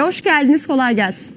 hoş geldiniz. Kolay gelsin.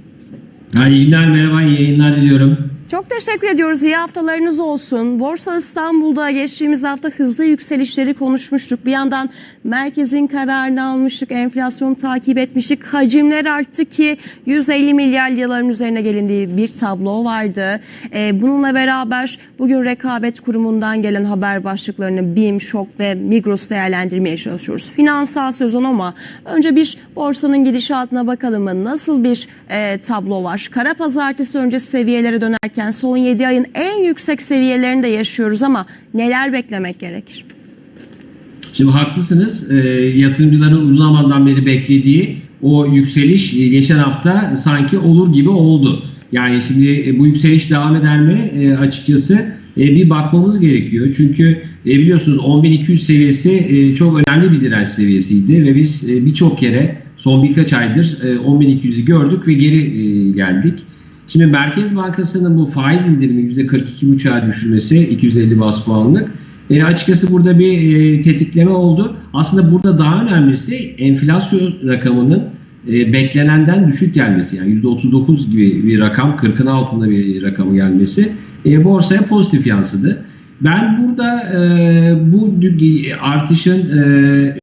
İyi günler, merhaba, iyi yayınlar diliyorum. Çok teşekkür ediyoruz. İyi haftalarınız olsun. Borsa İstanbul'da geçtiğimiz hafta hızlı yükselişleri konuşmuştuk. Bir yandan merkezin kararını almıştık, enflasyonu takip etmiştik. Hacimler arttı ki 150 milyar liraların üzerine gelindiği bir tablo vardı. Ee, bununla beraber bugün Rekabet Kurumu'ndan gelen haber başlıklarını BİM, ŞOK ve Migros değerlendirmeye çalışıyoruz. Finansal sezon ama önce bir borsanın gidişatına bakalım? Nasıl bir e, tablo var? Kara pazartesi öncesi seviyelere dönerken son 7 ayın en yüksek seviyelerinde yaşıyoruz ama neler beklemek gerekir? Şimdi haklısınız, e, yatırımcıların uzun zamandan beri beklediği o yükseliş e, geçen hafta sanki olur gibi oldu. Yani şimdi e, bu yükseliş devam eder mi E, açıkçası e, bir bakmamız gerekiyor. Çünkü e, biliyorsunuz 10.200 seviyesi e, çok önemli bir direnç seviyesiydi ve biz e, birçok kere son birkaç aydır e, 10.200'ü gördük ve geri e, geldik. Şimdi Merkez Bankası'nın bu faiz indirimi %42,5'a düşürmesi 250 bas puanlık e, açıkçası burada bir e, tetikleme oldu. Aslında burada daha önemlisi enflasyon rakamının e, beklenenden düşük gelmesi. Yani %39 gibi bir rakam, 40'ın altında bir rakamı gelmesi e, borsaya pozitif yansıdı. Ben burada e, bu artışın e,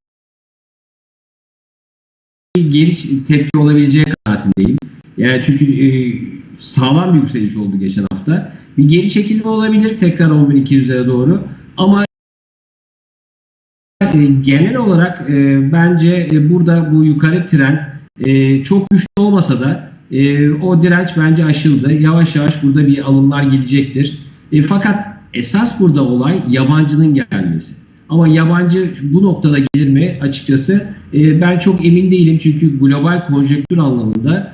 geri tepki olabileceği kanaatindeyim. Yani çünkü e, sağlam bir yükseliş oldu geçen hafta. Bir geri çekilme olabilir tekrar 10.200'lere doğru. Ama e, genel olarak e, bence e, burada bu yukarı trend çok güçlü olmasa da o direnç bence aşıldı. Yavaş yavaş burada bir alımlar gelecektir. Fakat esas burada olay yabancının gelmesi. Ama yabancı bu noktada gelir mi açıkçası ben çok emin değilim. Çünkü global konjektür anlamında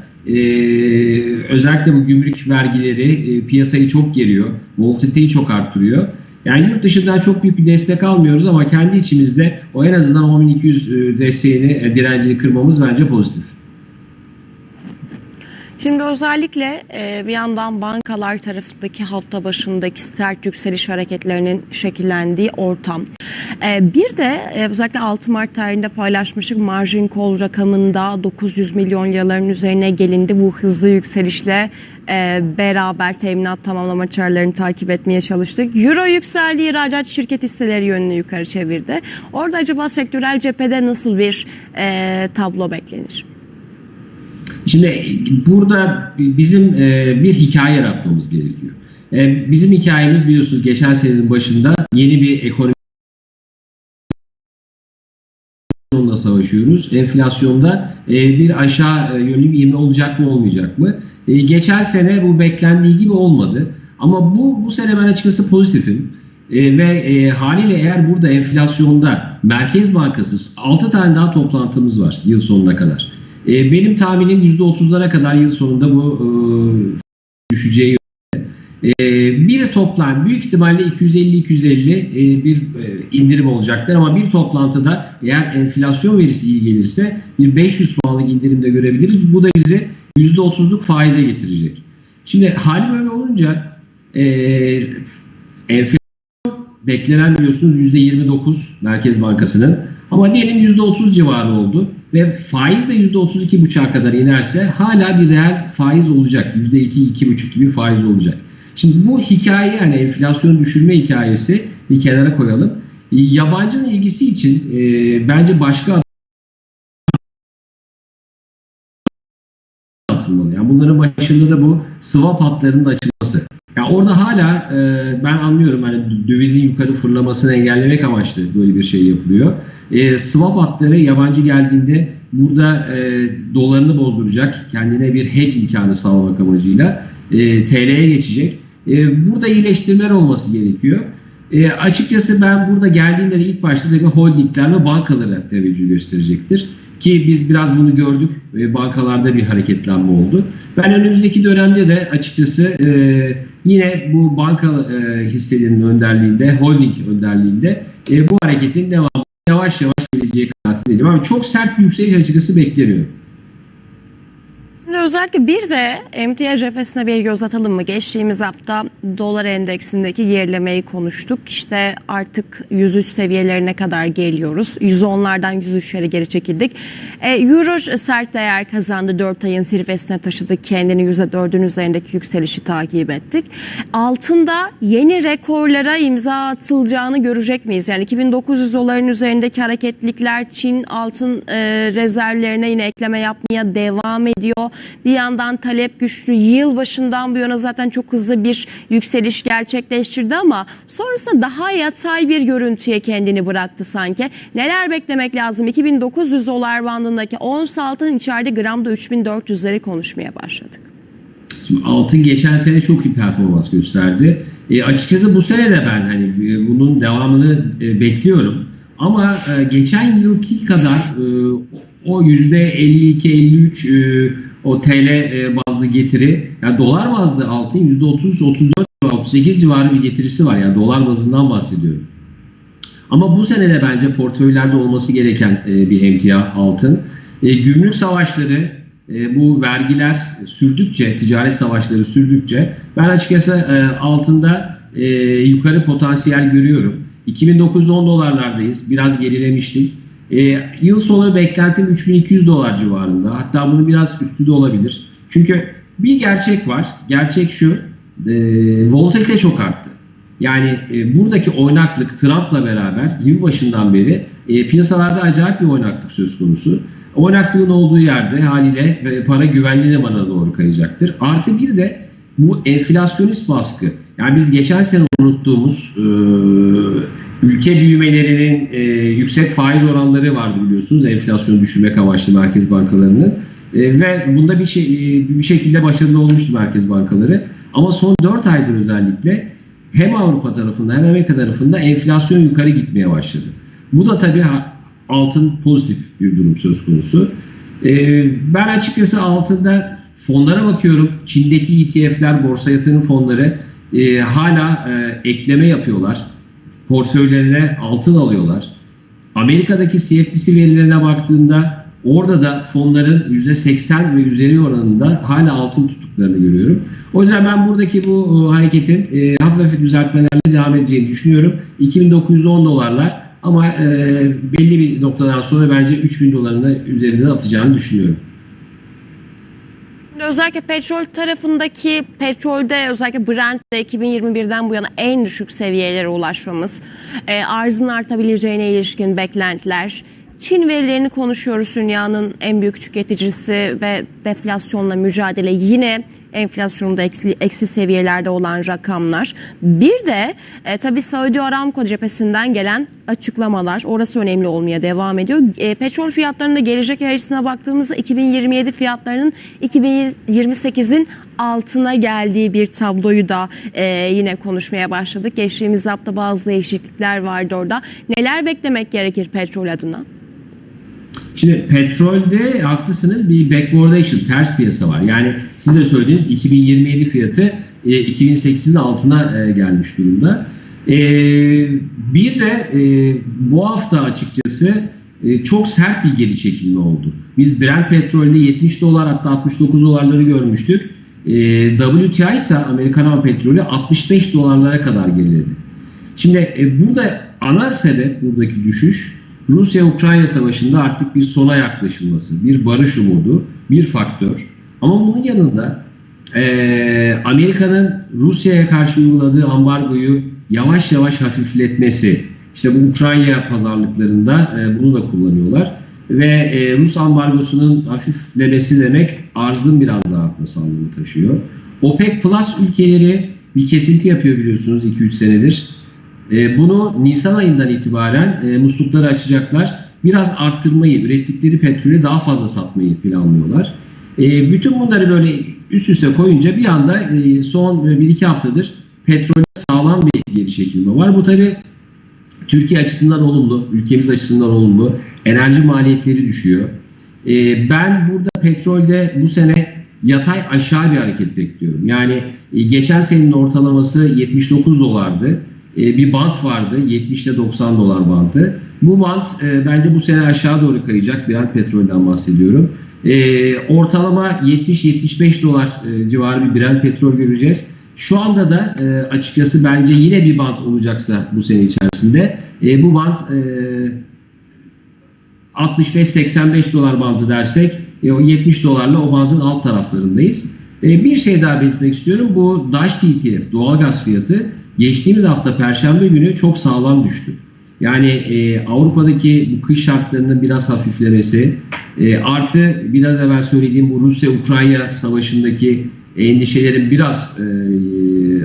özellikle bu gümrük vergileri e, piyasayı çok geriyor. Volatiliteyi çok arttırıyor. Yani yurt dışından çok büyük bir destek almıyoruz ama kendi içimizde o en azından 10.200 e, desteğini, e, direncini kırmamız bence pozitif. Şimdi özellikle e, bir yandan bankalar tarafındaki hafta başındaki sert yükseliş hareketlerinin şekillendiği ortam. E, bir de e, özellikle 6 Mart tarihinde paylaşmıştık margin call rakamında 900 milyon liraların üzerine gelindi. Bu hızlı yükselişle beraber teminat tamamlama çağrılarını takip etmeye çalıştık. Euro yükseldi, ihracat şirket hisseleri yönünü yukarı çevirdi. Orada acaba sektörel cephede nasıl bir tablo beklenir? Şimdi burada bizim e, bir hikaye yaratmamız gerekiyor. E, bizim hikayemiz biliyorsunuz geçen senenin başında yeni bir ekonomi sorunla savaşıyoruz. Enflasyonda e, bir aşağı yönlü bir ivme olacak mı olmayacak mı? Geçen sene bu beklendiği gibi olmadı. Ama bu bu sene ben açıkçası pozitifim. E, ve e, haliyle eğer burada enflasyonda Merkez Bankası 6 tane daha toplantımız var yıl sonuna kadar. E, benim tahminim %30'lara kadar yıl sonunda bu e, düşeceği e, bir toplam büyük ihtimalle 250-250 e, bir e, indirim olacaktır ama bir toplantıda eğer enflasyon verisi iyi gelirse bir 500 puanlık indirim de görebiliriz. Bu da bizi %30'luk faize getirecek. Şimdi hal böyle olunca e, enflasyon beklenen biliyorsunuz %29 Merkez Bankası'nın ama diyelim %30 civarı oldu ve faiz de %32,5'a kadar inerse hala bir reel faiz olacak. %2-2,5 gibi faiz olacak. Şimdi bu hikaye yani enflasyon düşürme hikayesi bir kenara koyalım. Yabancının ilgisi için e, bence başka atılmalı. Yani bunların başında da bu swap hatlarının da açılması. Yani orada hala e, ben anlıyorum hani dövizin yukarı fırlamasını engellemek amaçlı böyle bir şey yapılıyor. E, swap hatları yabancı geldiğinde burada e, dolarını bozduracak, kendine bir hedge imkanı sağlamak amacıyla e, TL'ye geçecek. E, burada iyileştirmeler olması gerekiyor. E, açıkçası ben burada geldiğinde de ilk başta tabii holdingler ve bankalara teveccüh gösterecektir. Ki biz biraz bunu gördük. E, bankalarda bir hareketlenme oldu. Ben önümüzdeki dönemde de açıkçası e, yine bu banka e, hisselerinin önderliğinde, holding önderliğinde e, bu hareketin devamı yavaş yavaş geleceği kanaatindeyim. Ama çok sert bir yükseliş açıkçası beklemiyorum. Özellikle bir de emtia cephesine bir göz atalım mı? Geçtiğimiz hafta dolar endeksindeki gerilemeyi konuştuk. İşte artık 103 seviyelerine kadar geliyoruz. 110'lardan 103'lere geri çekildik. E, Euro sert değer kazandı. 4 ayın zirvesine taşıdı. Kendini %4'ün üzerindeki yükselişi takip ettik. Altında yeni rekorlara imza atılacağını görecek miyiz? Yani 2900 doların üzerindeki hareketlikler Çin altın e, rezervlerine yine ekleme yapmaya devam ediyor. Bir yandan talep güçlü. Yıl başından bu yana zaten çok hızlı bir yükseliş gerçekleştirdi ama sonrasında daha yatay bir görüntüye kendini bıraktı sanki. Neler beklemek lazım? 2900 dolar bandındaki ons altın içeride gramda 3400'leri konuşmaya başladık. Şimdi altın geçen sene çok iyi performans gösterdi. E, açıkçası bu sene de ben hani e, bunun devamını e, bekliyorum. Ama e, geçen yılki kadar o yüzde 52-53 e, o TL e, bazlı getiri, yani dolar bazlı altın yüzde 30, 34, 38 civarı bir getirisi var. Yani dolar bazından bahsediyorum. Ama bu sene de bence portföylerde olması gereken e, bir emtia altın. E, gümrük savaşları, bu vergiler sürdükçe, ticaret savaşları sürdükçe ben açıkçası altında yukarı potansiyel görüyorum. 2910 dolarlardayız. Biraz gerilemiştik. E, yıl sonu beklentim 3200 dolar civarında. Hatta bunun biraz üstü de olabilir. Çünkü bir gerçek var. Gerçek şu. E, volatilite çok arttı. Yani e, buradaki oynaklık Trump'la beraber yılbaşından beri e, piyasalarda acayip bir oynaklık söz konusu. Oynaklığın olduğu yerde haliyle e, para güvenli limana doğru kayacaktır. Artı bir de bu enflasyonist baskı. Yani biz geçen sene unuttuğumuz e, ülke büyümelerinin e, yüksek faiz oranları vardı biliyorsunuz. Enflasyonu düşürmek amaçlı merkez bankalarının. E, ve bunda bir, şey, e, bir şekilde başarılı olmuştu merkez bankaları. Ama son 4 aydır özellikle hem Avrupa tarafında hem Amerika tarafında enflasyon yukarı gitmeye başladı. Bu da tabii altın pozitif bir durum söz konusu. Ee, ben açıkçası altında fonlara bakıyorum. Çin'deki ETF'ler, borsa yatırım fonları e, hala e, ekleme yapıyorlar. Portföylerine altın alıyorlar. Amerika'daki CFTC verilerine baktığımda orada da fonların %80 ve üzeri oranında hala altın tuttuklarını görüyorum. O yüzden ben buradaki bu hareketin e, hafif hafif düzeltmelerle devam edeceğini düşünüyorum. 2910 dolarlar ama e, belli bir noktadan sonra bence 3000 dolarını üzerinden atacağını düşünüyorum. Özellikle petrol tarafındaki petrolde özellikle Brent'te 2021'den bu yana en düşük seviyelere ulaşmamız, e, arzın artabileceğine ilişkin beklentiler, Çin verilerini konuşuyoruz dünyanın en büyük tüketicisi ve deflasyonla mücadele yine enflasyonda eksi, eksi seviyelerde olan rakamlar. Bir de e, tabii Saudi Aramco cephesinden gelen açıklamalar orası önemli olmaya devam ediyor. E, petrol fiyatlarında gelecek eğrisine baktığımızda 2027 fiyatlarının 2028'in altına geldiği bir tabloyu da e, yine konuşmaya başladık. Geçtiğimiz hafta bazı değişiklikler vardı orada. Neler beklemek gerekir petrol adına? Şimdi petrolde haklısınız bir backwardation, ters piyasa var. Yani siz de söylediğiniz 2027 fiyatı e, 2008'in altına e, gelmiş durumda. E, bir de e, bu hafta açıkçası e, çok sert bir geri çekilme oldu. Biz Brent petrolde 70 dolar hatta 69 dolarları görmüştük. E, WTI ise Amerikan hava petrolü 65 dolarlara kadar geriledi. Şimdi e, burada ana sebep buradaki düşüş Rusya-Ukrayna savaşında artık bir sona yaklaşılması, bir barış umudu, bir faktör. Ama bunun yanında e, Amerika'nın Rusya'ya karşı uyguladığı ambargoyu yavaş yavaş hafifletmesi, işte bu Ukrayna pazarlıklarında e, bunu da kullanıyorlar. Ve e, Rus ambargosunun hafiflemesi demek arzın biraz daha artması anlamı taşıyor. OPEC Plus ülkeleri bir kesinti yapıyor biliyorsunuz 2-3 senedir. E, bunu Nisan ayından itibaren e, muslukları açacaklar. Biraz arttırmayı, ürettikleri petrolü daha fazla satmayı planlıyorlar. E, bütün bunları böyle üst üste koyunca bir anda son 1-2 haftadır petrolde sağlam bir geri çekilme var. Bu tabi Türkiye açısından olumlu, ülkemiz açısından olumlu. Enerji maliyetleri düşüyor. Ben burada petrolde bu sene yatay aşağı bir hareket bekliyorum. Yani geçen senenin ortalaması 79 dolardı. E, bir bant vardı. 70 ile 90 dolar bantı. Bu bant e, bence bu sene aşağı doğru kayacak. Brent petrolden bahsediyorum. E, ortalama 70-75 dolar e, civarı bir Brent petrol göreceğiz. Şu anda da e, açıkçası bence yine bir bant olacaksa bu sene içerisinde e, bu bant e, 65-85 dolar bandı dersek e, o 70 dolarla o bandın alt taraflarındayız. E, bir şey daha belirtmek istiyorum. Bu DAŞ TTF doğalgaz fiyatı geçtiğimiz hafta Perşembe günü çok sağlam düştü. Yani e, Avrupa'daki bu kış şartlarının biraz hafiflemesi e, artı biraz evvel söylediğim bu Rusya-Ukrayna savaşındaki endişelerin biraz e,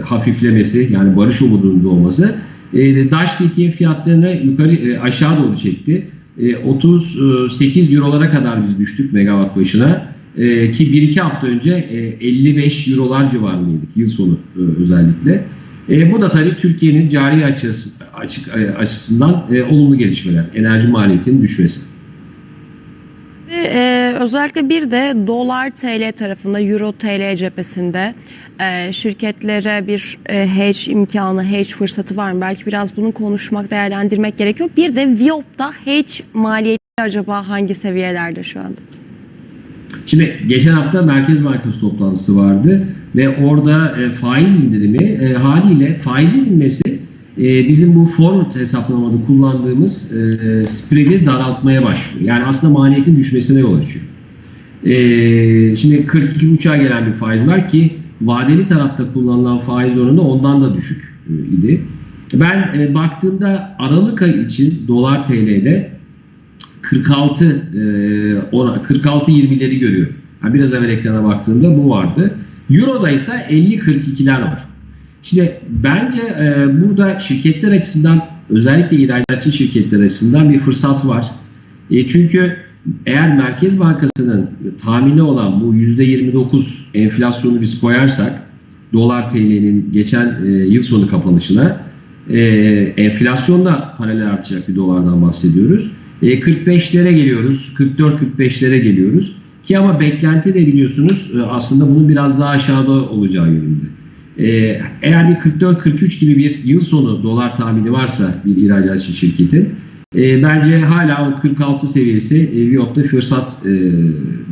hafiflemesi yani barış umudunun doğması e, DAŞ TTF fiyatlarını yukarı e, aşağı doğru çekti. E, 38 eurolara kadar biz düştük megawatt başına. E, ki 1-2 hafta önce e, 55 eurolar civarındaydık yıl sonu e, özellikle. E, bu da tabii Türkiye'nin cari açısı, açık, e, açısından e, olumlu gelişmeler. Enerji maliyetinin düşmesi. Ee, özellikle bir de dolar TL tarafında, euro TL cephesinde e, şirketlere bir e, hedge imkanı, hedge fırsatı var mı? Belki biraz bunu konuşmak, değerlendirmek gerekiyor. Bir de Viop'ta hedge maliyeti acaba hangi seviyelerde şu anda? Şimdi geçen hafta Merkez Bankası toplantısı vardı ve orada e, faiz indirimi e, haliyle faizin inmesi e, bizim bu forward hesaplamada kullandığımız e, spread'i daraltmaya başlıyor. Yani aslında maliyetin düşmesine yol açıyor. E, şimdi 42,5'a gelen bir faiz var ki vadeli tarafta kullanılan faiz oranı ondan da düşük e, idi. Ben e, baktığımda Aralık ayı için dolar TL'de 46 e, ona 46 20'leri görüyorum. Ha, biraz evvel ekrana baktığımda bu vardı. Euro'da ise 50 42'ler var. Şimdi bence e, burada şirketler açısından özellikle ihracatçı şirketler açısından bir fırsat var. E, çünkü eğer Merkez Bankası'nın tahmini olan bu %29 enflasyonu biz koyarsak dolar TL'nin geçen e, yıl sonu kapanışına enflasyonda paralel artacak bir dolardan bahsediyoruz. E, 45'lere geliyoruz, 44-45'lere geliyoruz. Ki ama beklenti de biliyorsunuz e, aslında bunun biraz daha aşağıda olacağı yönünde. E, eğer bir 44-43 gibi bir yıl sonu dolar tahmini varsa bir ihracatçı şirketin e, bence hala o 46 seviyesi e, Viyop'ta fırsat e,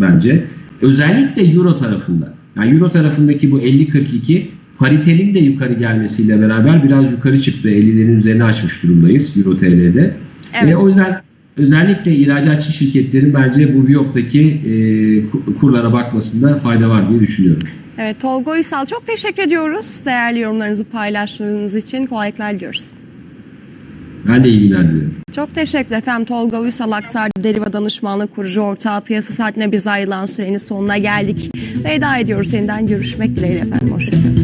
bence. Özellikle Euro tarafında. Yani Euro tarafındaki bu 50-42 paritenin de yukarı gelmesiyle beraber biraz yukarı çıktı. 50'lerin üzerine açmış durumdayız Euro TL'de. Evet. E, o yüzden özellikle ihracatçı şirketlerin bence bu Viyop'taki e, ku- kurlara bakmasında fayda var diye düşünüyorum. Evet Tolga Uysal çok teşekkür ediyoruz. Değerli yorumlarınızı paylaştığınız için kolaylıklar diliyoruz. Ben de iyi günler diliyorum. Çok teşekkürler efendim. Tolga Uysal aktardı. Deriva Danışmanlık Kurucu Ortağı Piyasa Saatine biz ayrılan sürenin sonuna geldik. Veda ediyoruz. Yeniden görüşmek dileğiyle efendim. Hoşçakalın.